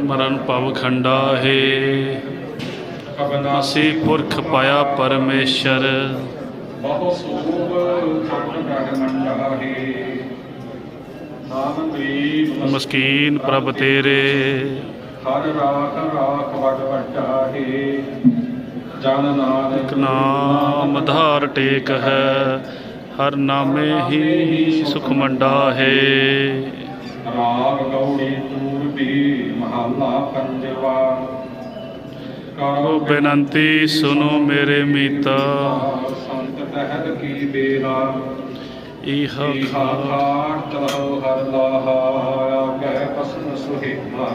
ਮਰਨ ਭਵ ਖੰਡਾ ਹੈ ਅਸੀਂ ਪੁਰਖ ਪਾਇਆ ਪਰਮੇਸ਼ਰ। ਬਹੁ ਸੂਬ ਖੰਡ ਬ੍ਰਹਮੰਡਾ ਹੈ ਨਾਮ ਗਰੀਬ ਮਸਕੀਨ ਪ੍ਰਭ ਤੇਰੇ। ਹਰ ਰਾਖ ਰਾਖ ਵਡ ਵੱਡਾ ਹੈ ਜਨ ਨਾਨਕ ਨਾਮ ਆਧਾਰ ਟੇਕ ਹੈ ਹਰ ਨਾਮੇ ਹੀ ਸੁਖ ਮੰਡਾ ਹੈ ਰਾਗ ਗੌੜੀ ਪੂਰਬੀ ਮਹੱਲਾ ਪੰਜਵਾ ਉਹ ਬੇਨੰਤੀ ਸੁਨੋ ਮੇਰੇ ਮੀਤਾ। ਸੰਤ ਤਹਿਤ ਕੀ ਬੇਲਾ। ਇਹ ਖਾਟ ਤਲਹੁ ਹਰ ਲਾਹਾ ਆਗੈ ਪਸਨ ਸੁਹਿਮਾ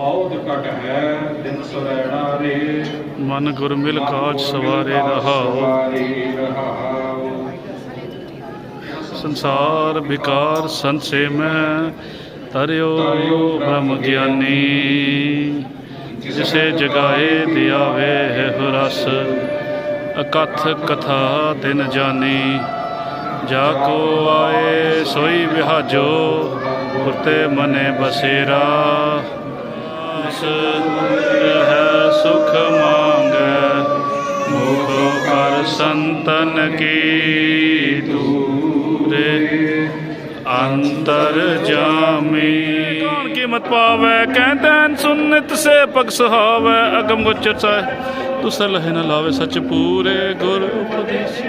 ਔਦ ਕਟ ਹੈ ਦਿਨ ਸੁਰੈਣਾ ਰੇ। ਮਨ ਗੁਰ ਮਿਲ ਕਾਜ ਸਵਾਰੀ ਰਹਾਉ ਸੰਸਾਰ ਵਿਕਾਰ ਸੰਸੇ ਮੈਂ। ਤਰਿਓ ਬ੍ਰਹਮ ਗਿਆਨੀ। ਜਿਸੇ ਜਗਾਏ ਦਿਆਵੇ ਹੈ ਰਸ ਅਕਥ ਕਥਾ ਦਿਨ ਜਾਣੀ ਜਾ ਕੋ ਆਏ ਸੋਈ ਵਿਹਾਜੋ, ਪੁਰਤੇ ਮਨੇ ਬਸੇਰਾ। ਇਸ ਹੈ ਸੁਖ ਮੰਗੈ, ਮੁਖ ਕਰ ਸੰਤਨ ਕੀ। ਦੂਰੇ ਅੰਤਰ ਜਾਮੀ। ਜਾਣ ਕੀਮਤ ਪਾਵੇ ਕਹਿੰਦਨ ਸੁਨਤ ਸੇ ਪਗ ਸੁਹਾਵੇ। ਅਗਮ ਗੁਚਰ ਸਾਹਿ ਤੁਸ ਲਹਿ ਨ ਲਾਵੇ ਸਚ ਪੂਰੇ ਗੁਰ ਉਪਦੇਸ਼।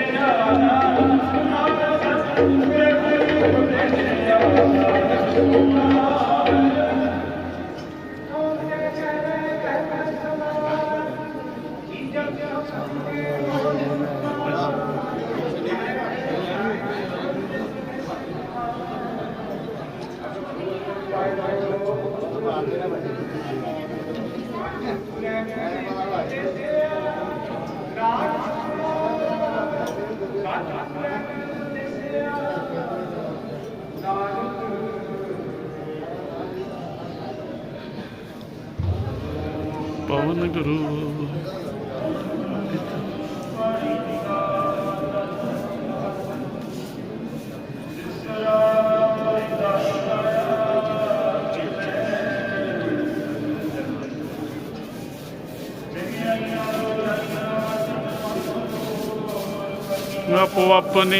ਪਵਨ ਗੁਰੂ ਆਪੋ ਆਪਣੀ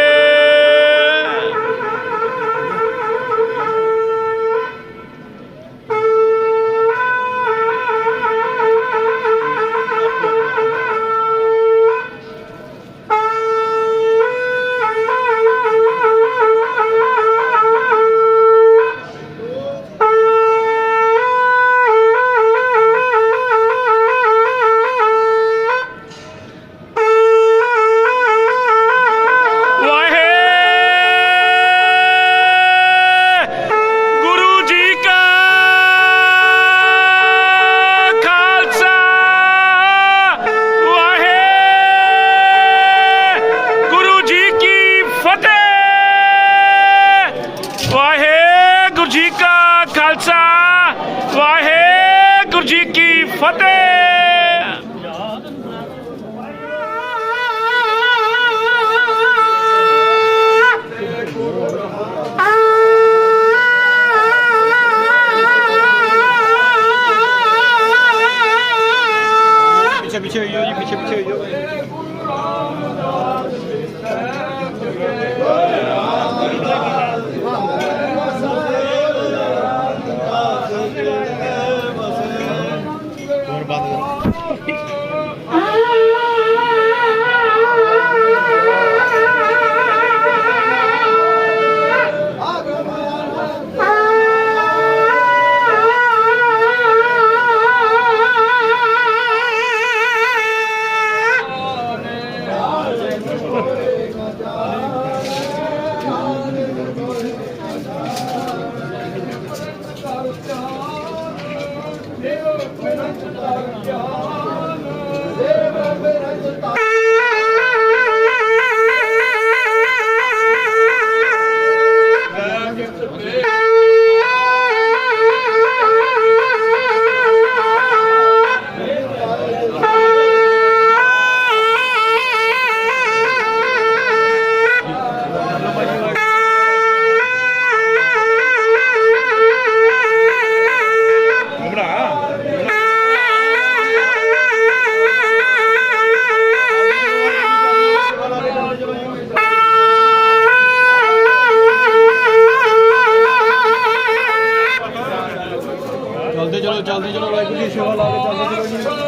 जल्दी चलो भाई कुछ सेवा लागे जल्दी चलो